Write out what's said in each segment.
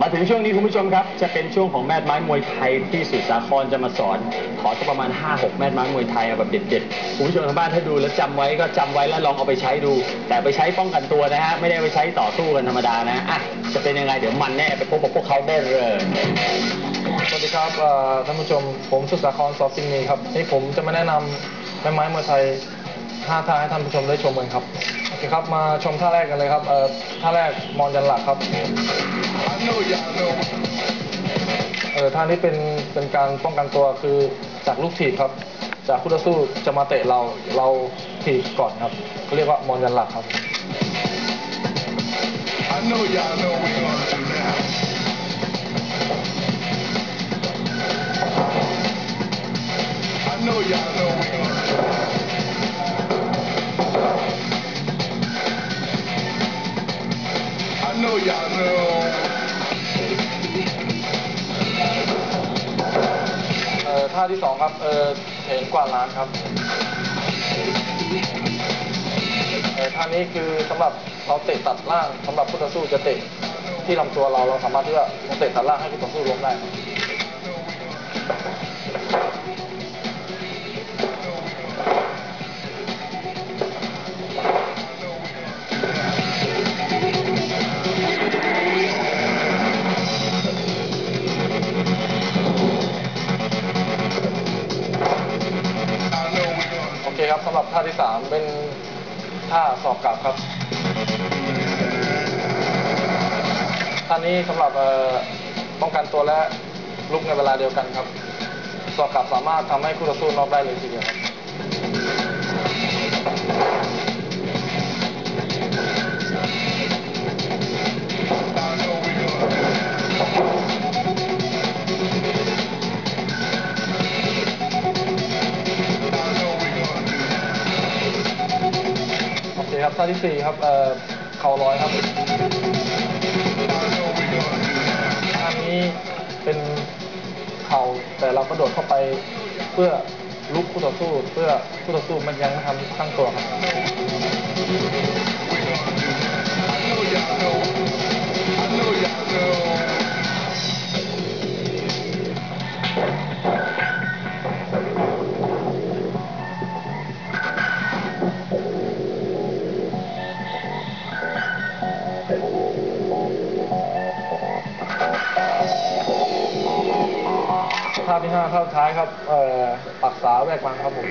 มาถึงช่วงนี้คุณผู้ชมครับ จะเป็นช่วงของแม่ไม้มวยไทยที่สุดสาครจะมาสอน ขอสักประมาณ 5-6 แม่ไม้มวยไทยแบบเด็ดๆคุณผู้ชมทางบ้านถ้าดูแล้วจำไว้ก็จำไว้แล้วลองเอาไปใช้ดู แต่ไปใช้ป้องกันตัวนะฮะ ไม่ได้ไปใช้ต่อสู้กันธรรมดานะอะจะเป็นยังไงเดี๋ยวมันแน่ไปพบกับพวกเขาได้เลย สวัสดีครับท่านผู้ชม ผมสุดสาครซอฟซิงห์นีครับที่ผมจะมาแนะนำแม่ไม้มวยไทย5ท่าให้ท่านผู้ชมได้ชมกันครับ คครับมาชมท่าแรกกันเลยครับเอ่อท่าแรกมอนยันหลักครับเออท่านี้เป็นเป็นการป้องกันตัวคือจากลูกถีบครับ จากคู่ต่อสู้จะมาเตะเราเราถีบก่อนครับเขาเรียกว่ามอนยันหลักครับ I know y'all know we gonna do now. I know y'all know we gonna do. เออท่าที่สองครับ เออเห็นกว่าล้านครับเอ่อท่านี้คือสำหรับเราเตะตัดล่างสำหรับผู้ต่อสู้จะเตะที่ลำตัวเราเราสามารถที่จะเตะตัดล่างให้ผู้ต่อสู้ล้มได้ ครับสำหรับท่าที่สามเป็นท่าสอบกลับครับท่านี้สำหรับป้องกันตัวและลุกในเวลาเดียวกันครับ สอบกลับสามารถทำให้คู่ต่อสู้น็อกได้เลยทีเดียวครับ ครับท่าที่สี่ครับเอ่อเข่าลอยครับ I know we're gonna do. ท่านี้เป็นเข่าแต่เรากระโดดเข้าไปเพื่อลุกคู่ต่อสู้ เพื่อคู่ต่อสู้มันยังไม่ทำตั้งตัวครับ ท่าที่ห้าภาพท้ายครับ เอ่อปักษาแวกวังครับผม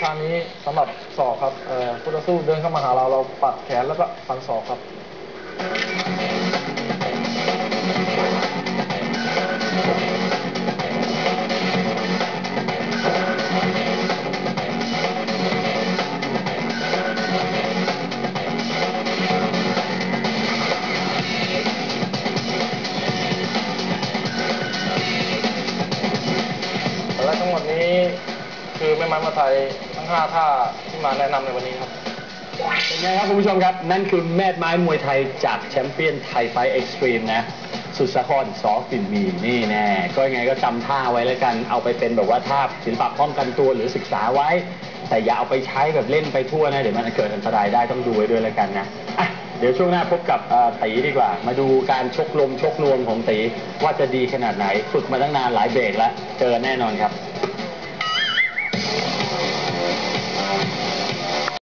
ท่านี้สำหรับศอกครับ เอ่อคู่ต่อสู้เดินเข้ามาหาเราเราปัดแขนแล้วก็ฟันศอกครับ คือแม่ไม้มาไทยทั้ง5ท่าที่มาแนะนำในวันนี้ครับ เป็นไงครับคุณผู้ชมครับ นั่นคือแม่ไม้มวยไทยจากแชมเปี้ยนไทยไฟเอ็กซ์ตรีมนะ สุดสาครสอฟินมีนี่แน่ก็ยังไงก็จำท่าไว้แล้วกันเอาไปเป็นแบบว่าท่าศิลปะป้องกันตัวหรือศึกษาไว้ แต่อย่าเอาไปใช้แบบเล่นไปทั่วนะ เดี๋ยวมันจะเกิดอันตรายได้ต้องดูไว้ด้วยแล้วกันนะอะเดี๋ยวช่วงหน้าพบกับตีดีกว่า มาดูการชกลมชกนวมของตีว่าจะดีขนาดไหน ฝึกมาตั้งนานหลายเบรกแล้ว เจอแน่นอนครับ